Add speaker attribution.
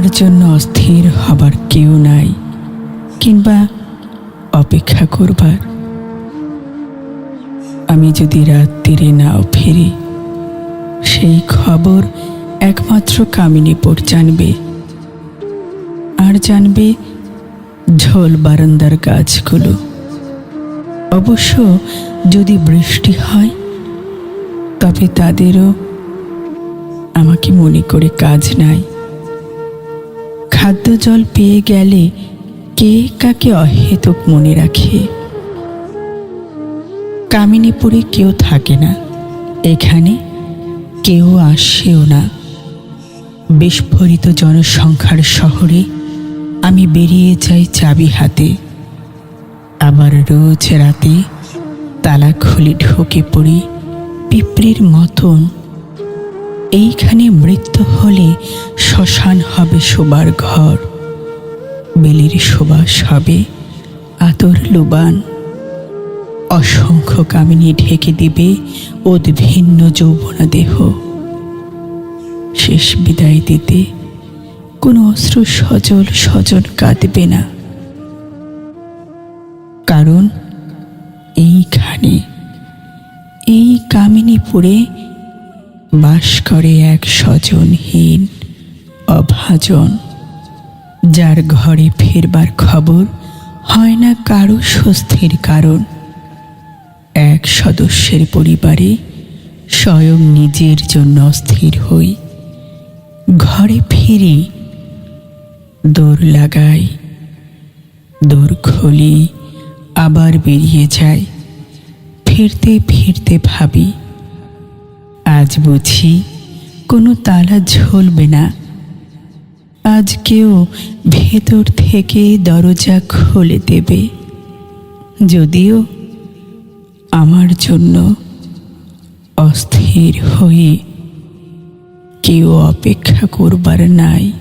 Speaker 1: আমার জন্য অস্থির হবার কেউ নাই, কিংবা অপেক্ষা করবার। আমি যদি রাত্রিরে নাও ফিরি, সেই খবর একমাত্র কামিনীপুর জানবে। আর জানবে ঝোল বারান্দার গাছগুলো। অবশ্য যদি বৃষ্টি হয়, তবে তাদেরও আমাকে মনে করে কাজ নাই। খাদ্য জল পেয়ে গেলে কে কাকে অহেতুক মনে রাখে? কামিনীপুরে কেউ থাকে না, এখানে কেউ আসেও না। বিস্ফোরিত জনসংখ্যার শহরে আমি বেরিয়ে যাই চাবি হাতে। আবার রোজ রাতে তালা খুলে ঢোকে পড়ি পিঁপড়ির মতন এইখানে মৃত্যু হলে শ্মশান হবে শোবার ঘর। বেলির সুবাস হবে আতর লোবান। অসংখ্য কামিনী ঢেকে দিবে উদ্ভিন্ন যৌবনা দেহ শেষ বিদায় দিতে কোনো অস্ত্র সজল সজল কাঁদবে না। কারণ এইখানে এই কামিনীপুরে বাস করে এক স্বজনহীন, অভাজন, যার ঘরে ফেরবার খবর হয় না কারও স্বস্তির কারণ। এক সদস্যের পরিবারে স্বয়ং নিজের জন্য অস্থির হই, ঘরে ফিরি দৌড় লাগাই দৌড় খুলি, আবার বেরিয়ে যাই, ফিরতে ফিরতে ভাবি আজ বুঝি কোনো তালা ঝুলবে না। আজ কেউ ভেতর থেকে দরজা খুলে দেবে। যদিও আমার জন্য অস্থির হয়ে কেউ অপেক্ষা করবার নাই।